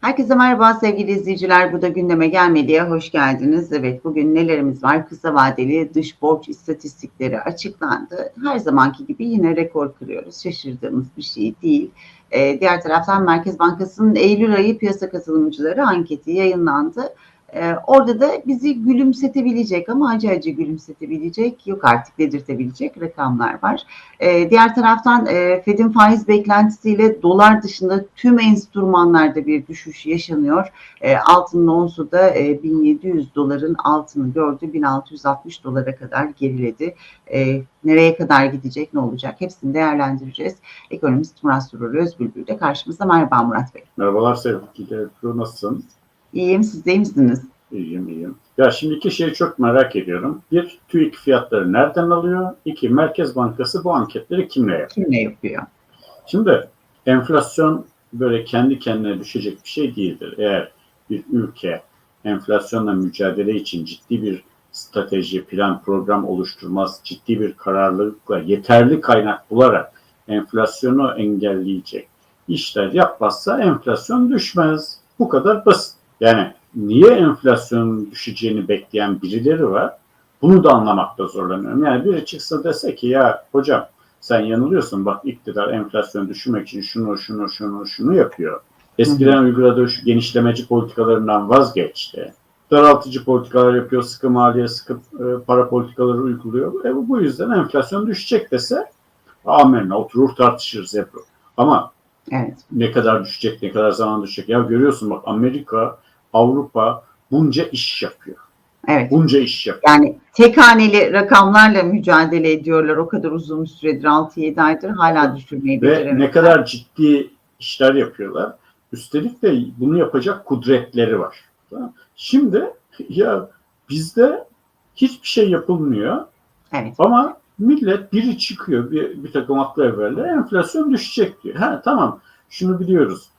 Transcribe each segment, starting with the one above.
Herkese merhaba sevgili izleyiciler. Bu da gündeme gelmediye hoş geldiniz. Evet bugün nelerimiz var? Kısa vadeli dış borç istatistikleri açıklandı. Her zamanki gibi yine rekor kırıyoruz. Şaşırdığımız bir şey değil. Ee, diğer taraftan Merkez Bankası'nın Eylül ayı piyasa katılımcıları anketi yayınlandı. Ee, orada da bizi gülümsetebilecek ama acı acı gülümsetebilecek, yok artık dedirtebilecek rakamlar var. Ee, diğer taraftan e, Fed'in faiz beklentisiyle dolar dışında tüm enstrümanlarda bir düşüş yaşanıyor. E, altının onsu da e, 1700 doların altını gördü, 1660 dolara kadar geriledi. E, nereye kadar gidecek, ne olacak hepsini değerlendireceğiz. Ekonomist Murat Surur Özbülbül de karşımızda. Merhaba Murat Bey. Merhabalar sevgili Ebru, nasılsın? İyiyim, siz de iyi misiniz? İyiyim, iyiyim. Ya şimdi iki şeyi çok merak ediyorum. Bir, TÜİK fiyatları nereden alıyor? İki, Merkez Bankası bu anketleri kimle yapıyor? Kimle yapıyor? Şimdi enflasyon böyle kendi kendine düşecek bir şey değildir. Eğer bir ülke enflasyonla mücadele için ciddi bir strateji, plan, program oluşturmaz, ciddi bir kararlılıkla yeterli kaynak bularak enflasyonu engelleyecek işler yapmazsa enflasyon düşmez. Bu kadar basit. Yani niye enflasyonun düşeceğini bekleyen birileri var. Bunu da anlamakta zorlanıyorum. Yani biri çıksa dese ki ya hocam sen yanılıyorsun bak iktidar enflasyonu düşürmek için şunu şunu şunu şunu yapıyor. Eskiden uyguladığı şu genişlemeci politikalarından vazgeçti. Daraltıcı politikalar yapıyor, sıkı maliye, sıkı e, para politikaları uyguluyor. E, bu yüzden enflasyon düşecek dese amenna oturur tartışırız Ebru. Ama Evet. Ne kadar düşecek, ne kadar zaman düşecek. Ya görüyorsun bak Amerika, Avrupa bunca iş yapıyor. Evet. Bunca iş yapıyor. Yani tek haneli rakamlarla mücadele ediyorlar o kadar uzun süredir 6-7 aydır hala düşürmeyi Ve ne kadar ciddi işler yapıyorlar. Üstelik de bunu yapacak kudretleri var. Şimdi ya bizde hiçbir şey yapılmıyor. Evet. Ama millet biri çıkıyor bir, bir takım haklı evvelle enflasyon düşecek diyor. Ha tamam şunu biliyoruz.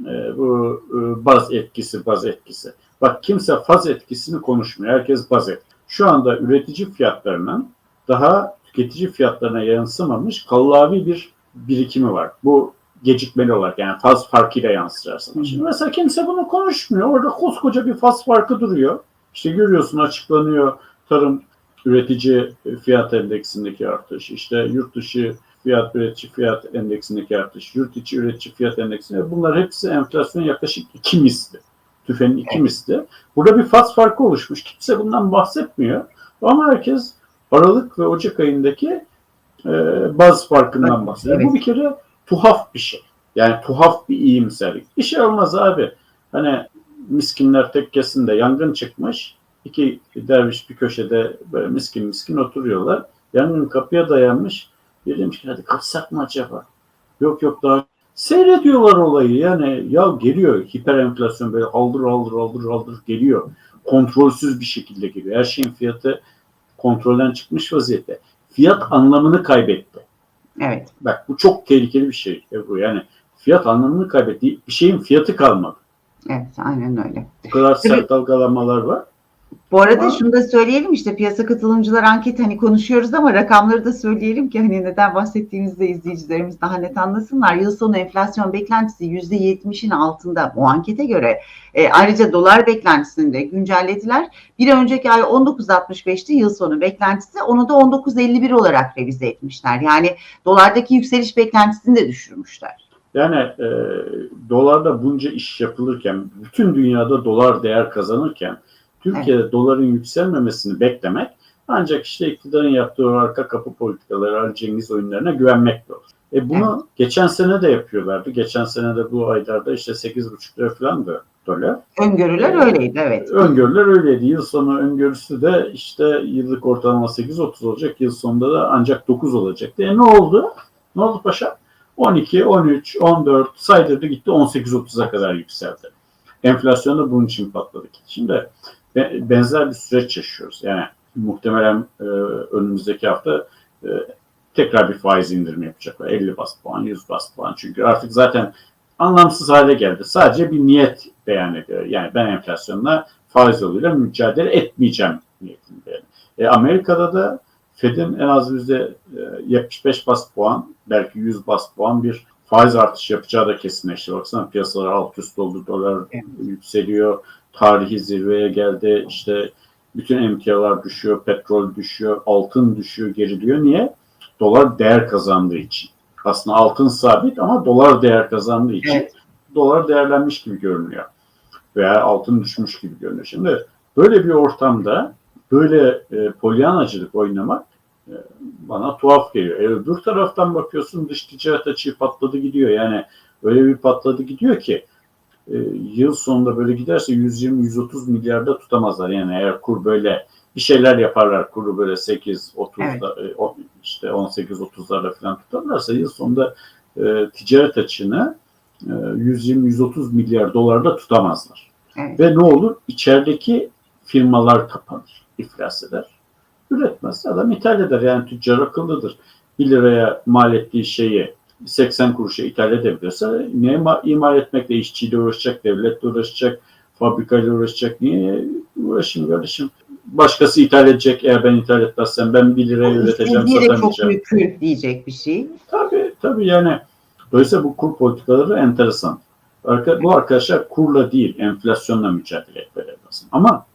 Ee, bu e, baz etkisi baz etkisi. Bak kimse faz etkisini konuşmuyor. Herkes baz et. Şu anda üretici fiyatlarının daha tüketici fiyatlarına yansımamış kallavi bir birikimi var. Bu gecikmeli olarak yani faz farkıyla yansır aslında. Şimdi mesela kimse bunu konuşmuyor. Orada koskoca bir faz farkı duruyor. İşte görüyorsun açıklanıyor tarım üretici fiyat endeksindeki artış, işte yurt dışı fiyat üretici fiyat endeksindeki artış, yurt içi üretici fiyat endeksinde bunlar hepsi enflasyon yaklaşık iki misli. Tüfenin iki misli. Burada bir faz farkı oluşmuş. Kimse bundan bahsetmiyor. Ama herkes Aralık ve Ocak ayındaki e, baz farkından bahsediyor. Evet. Bu bir kere tuhaf bir şey. Yani tuhaf bir iyimserlik. Bir şey olmaz abi. Hani miskinler tekkesinde yangın çıkmış İki derviş bir köşede böyle miskin miskin oturuyorlar. Yangın kapıya dayanmış. Demiş ki hadi kaçsak mı acaba? Yok yok daha seyrediyorlar olayı yani ya geliyor hiper enflasyon böyle aldır aldır aldır aldır geliyor. Kontrolsüz bir şekilde geliyor. Her şeyin fiyatı kontrolden çıkmış vaziyette. Fiyat anlamını kaybetti. Evet. Bak bu çok tehlikeli bir şey Ebru. Yani fiyat anlamını kaybetti. Bir şeyin fiyatı kalmadı. Evet aynen öyle. Bu kadar sert dalgalanmalar var. Bu arada şunu da söyleyelim işte piyasa katılımcılar anket hani konuşuyoruz ama rakamları da söyleyelim ki hani neden bahsettiğimizde izleyicilerimiz daha net anlasınlar. Yıl sonu enflasyon beklentisi %70'in altında bu ankete göre. E, ayrıca dolar beklentisini de güncellediler. Bir önceki ay 19.65'ti yıl sonu beklentisi onu da 19.51 olarak revize etmişler. Yani dolardaki yükseliş beklentisini de düşürmüşler. Yani e, dolarda bunca iş yapılırken bütün dünyada dolar değer kazanırken Türkiye'de evet. doların yükselmemesini beklemek ancak işte iktidarın yaptığı arka kapı politikaları, Ali Cengiz oyunlarına güvenmekle olur. E bunu evet. geçen sene de yapıyorlardı. Geçen sene de bu aylarda işte 8,5 lira falan da dolar. Öngörüler ee, öyleydi evet. Öngörüler öyleydi. Yıl sonu öngörüsü de işte yıllık ortalama 8.30 olacak. Yıl sonunda da ancak 9 olacaktı. E ne oldu? Ne oldu paşa? 12, 13, 14 saydırdı gitti 18.30'a kadar yükseldi. Enflasyon da bunun için patladı. Şimdi benzer bir süreç yaşıyoruz. Yani muhtemelen e, önümüzdeki hafta e, tekrar bir faiz indirimi yapacaklar. 50 bas puan, 100 bas puan. Çünkü artık zaten anlamsız hale geldi. Sadece bir niyet beyan ediyor. Yani ben enflasyonla faiz yoluyla mücadele etmeyeceğim niyetinde. E, Amerika'da da Fed'in en az yüzde 75 bas puan, belki 100 bas puan bir faiz artışı yapacağı da kesinleşti. Baksana piyasalar alt üst oldu, dolar Evet. yükseliyor, tarihi zirveye geldi. İşte bütün emtialar düşüyor, petrol düşüyor, altın düşüyor, geriliyor. Niye? Dolar değer kazandığı için. Aslında altın sabit ama dolar değer kazandığı için Evet. dolar değerlenmiş gibi görünüyor. Veya altın düşmüş gibi görünüyor. Şimdi böyle bir ortamda böyle e, polyanacılık oynamak e, bana tuhaf geliyor. E, öbür taraftan bakıyorsun dış ticaret açığı patladı gidiyor. Yani öyle bir patladı gidiyor ki e, yıl sonunda böyle giderse 120-130 milyarda tutamazlar. Yani eğer kur böyle bir şeyler yaparlar kuru böyle 8 30'da e, o- işte 18 30'larda falan tutarlarsa yıl sonunda e, ticaret açığını e, 120-130 milyar dolarda tutamazlar. Evet. Ve ne olur? İçerideki firmalar kapanır, iflas eder. Üretmez. Adam ithal eder. Yani tüccar akıllıdır. 1 liraya mal ettiği şeyi 80 kuruşa ithal edebiliyorsa niye ma- imal etmekle işçiyle uğraşacak, devletle uğraşacak, fabrikayla uğraşacak. Niye uğraşayım kardeşim? Başkası ithal edecek. Eğer ben ithal etmezsem ben 1 liraya üreteceğim, de çok satamayacağım. mümkün diyecek bir şey. Tabii tabii yani dolayısıyla bu kur politikaları enteresan. Arka, bu arkadaşlar kurla değil enflasyonla mücadele etmeleri lazım. Ama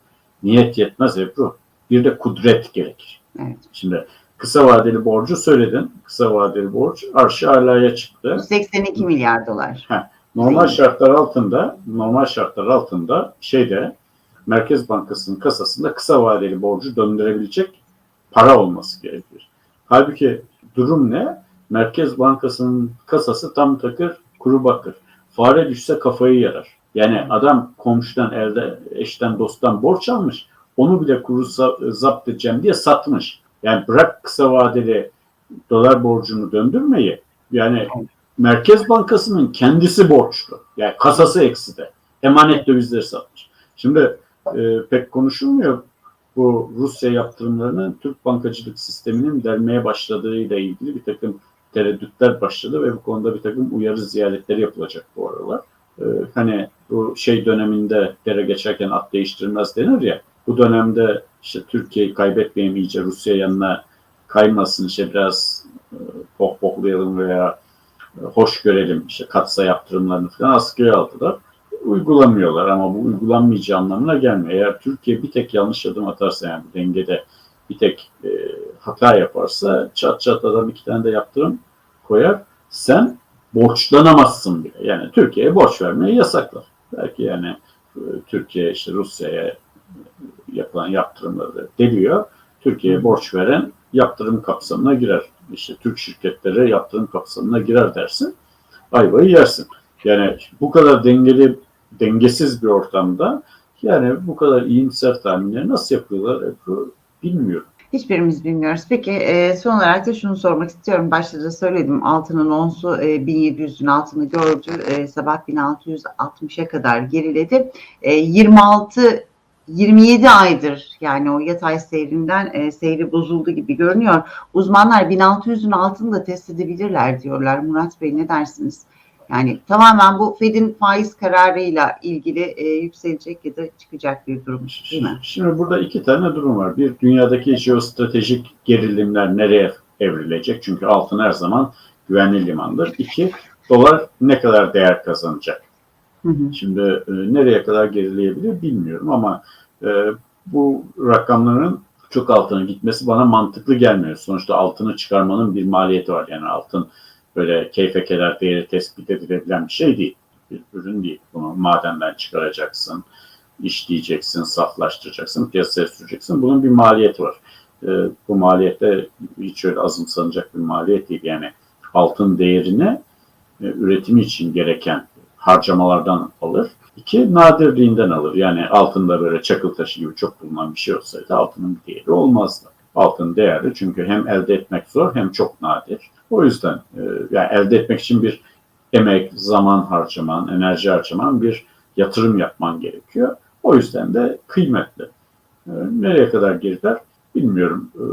niyet yetmez Ebru. Bir de kudret gerekir. Evet. Şimdi kısa vadeli borcu söyledin. Kısa vadeli borç arşı alaya çıktı. 82 milyar dolar. Normal Değil mi? şartlar altında, normal şartlar altında şeyde Merkez Bankası'nın kasasında kısa vadeli borcu döndürebilecek para olması gerekir. Halbuki durum ne? Merkez Bankası'nın kasası tam takır, kuru bakır. Fare düşse kafayı yarar. Yani adam komşudan, elde, eşten, dosttan borç almış. Onu bile kuru za- zapt edeceğim diye satmış. Yani bırak kısa vadeli dolar borcunu döndürmeyi. Yani Merkez Bankası'nın kendisi borçlu. Yani kasası ekside. Emanet dövizleri satmış. Şimdi e, pek konuşulmuyor bu Rusya yaptırımlarının Türk bankacılık sisteminin delmeye başladığıyla ilgili bir takım tereddütler başladı ve bu konuda bir takım uyarı ziyaretleri yapılacak bu aralar. E, hani bu şey döneminde dere geçerken at değiştirmez denir ya. Bu dönemde işte Türkiye'yi kaybetmeyeyim iyice Rusya yanına kaymasın işte biraz e, pohpohlayalım veya hoş görelim işte katsa yaptırımlarını falan askıya aldılar. Uygulamıyorlar ama bu uygulanmayacağı anlamına gelmiyor. Eğer Türkiye bir tek yanlış adım atarsa yani bu dengede bir tek e, hata yaparsa çat çat adam iki tane de yaptırım koyar. Sen borçlanamazsın bile. Yani Türkiye'ye borç vermeyi yasaklar. Belki yani e, Türkiye işte Rusya'ya yapılan yaptırımları deliyor. Türkiye'ye borç veren yaptırım kapsamına girer. İşte Türk şirketleri yaptırım kapsamına girer dersin. Ayvayı yersin. Yani bu kadar dengeli, dengesiz bir ortamda yani bu kadar iyimser tahminleri nasıl yapıyorlar Ebru bilmiyorum. Hiçbirimiz bilmiyoruz. Peki e, son olarak da şunu sormak istiyorum. Başta da söyledim altının onsu e, 1700'ün altını gördü. E, sabah 1660'a kadar geriledi. E, 26 27 aydır yani o yatay seyrinden e, seyri bozuldu gibi görünüyor. Uzmanlar 1600'ün altını da test edebilirler diyorlar. Murat Bey ne dersiniz? Yani tamamen bu Fed'in faiz kararıyla ilgili e, yükselecek ya da çıkacak bir durum değil mi? Şimdi burada iki tane durum var. Bir dünyadaki jeostratejik gerilimler nereye evrilecek? Çünkü altın her zaman güvenli limandır. İki, dolar ne kadar değer kazanacak? Hı hı. Şimdi e, nereye kadar gerileyebilir bilmiyorum ama e, bu rakamların çok altına gitmesi bana mantıklı gelmiyor. Sonuçta altını çıkarmanın bir maliyeti var. Yani altın böyle keyfe keder değeri tespit edilebilen bir şey değil. Bir ürün değil. Bunu madenden çıkaracaksın, işleyeceksin, saflaştıracaksın, piyasaya süreceksin. Bunun bir maliyeti var. E, bu maliyette hiç öyle azımsanacak bir maliyet değil. Yani altın değerini e, üretimi için gereken harcamalardan alır. İki, nadirliğinden alır. Yani altında böyle çakıl taşı gibi çok bulunan bir şey olsaydı altının bir değeri olmazdı. Altın değerli çünkü hem elde etmek zor hem çok nadir. O yüzden e, yani elde etmek için bir emek, zaman harcaman, enerji harcaman, bir yatırım yapman gerekiyor. O yüzden de kıymetli. E, nereye kadar geriler bilmiyorum. E,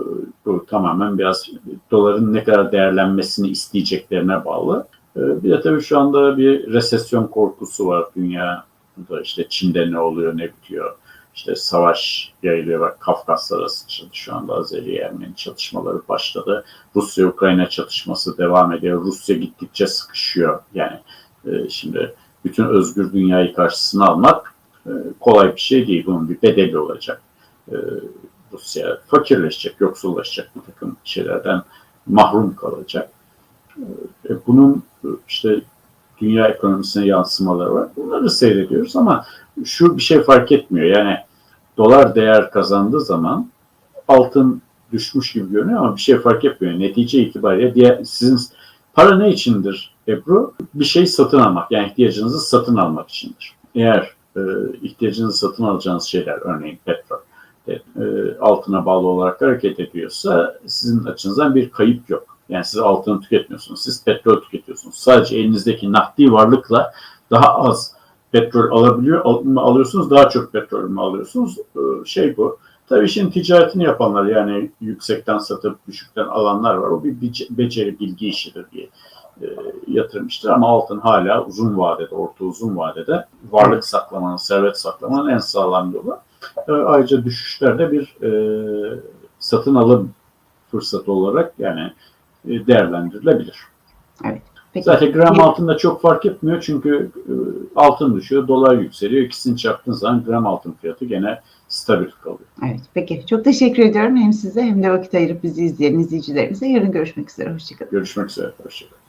bu tamamen biraz doların ne kadar değerlenmesini isteyeceklerine bağlı. E, bir de tabii şu anda bir resesyon korkusu var dünyada. işte Çin'de ne oluyor, ne bitiyor. işte savaş yayılıyor. Bak Kafkaslar açıldı şu anda Azeri Ermeni çatışmaları başladı. Rusya-Ukrayna çatışması devam ediyor. Rusya gittikçe sıkışıyor. Yani e, şimdi bütün özgür dünyayı karşısına almak e, kolay bir şey değil. Bunun bir bedeli olacak. E, Rusya fakirleşecek, yoksullaşacak bir takım şeylerden mahrum kalacak. E, bunun e, işte dünya ekonomisine yansımaları var. Bunları seyrediyoruz ama şu bir şey fark etmiyor. Yani dolar değer kazandığı zaman altın düşmüş gibi görünüyor ama bir şey fark etmiyor. Netice itibariyle diğer, sizin para ne içindir Ebru? Bir şey satın almak yani ihtiyacınızı satın almak içindir. Eğer e, ihtiyacınızı satın alacağınız şeyler örneğin petrol e, altına bağlı olarak hareket ediyorsa sizin açınızdan bir kayıp yok. Yani siz altını tüketmiyorsunuz, siz petrol tüketiyorsunuz. Sadece elinizdeki nakdi varlıkla daha az petrol alabiliyor al- alıyorsunuz, daha çok petrol mü alıyorsunuz? Ee, Şey bu. Tabii işin ticaretini yapanlar yani yüksekten satıp düşükten alanlar var. O bir bece- beceri, bilgi işidir diye e, yatırım işidir. Ama altın hala uzun vadede, orta uzun vadede varlık saklamanın, servet saklamanın en sağlam yolu. E, ayrıca düşüşlerde bir e, satın alım fırsatı olarak yani e, değerlendirilebilir. Peki. Zaten gram altında çok fark etmiyor çünkü e, altın düşüyor, dolar yükseliyor. İkisini çarptığın zaman gram altın fiyatı gene stabil kalıyor. Evet, peki. Çok teşekkür ediyorum hem size hem de vakit ayırıp bizi izleyen izleyicilerimize. Yarın görüşmek üzere. Hoşçakalın. Görüşmek üzere. Hoşçakalın.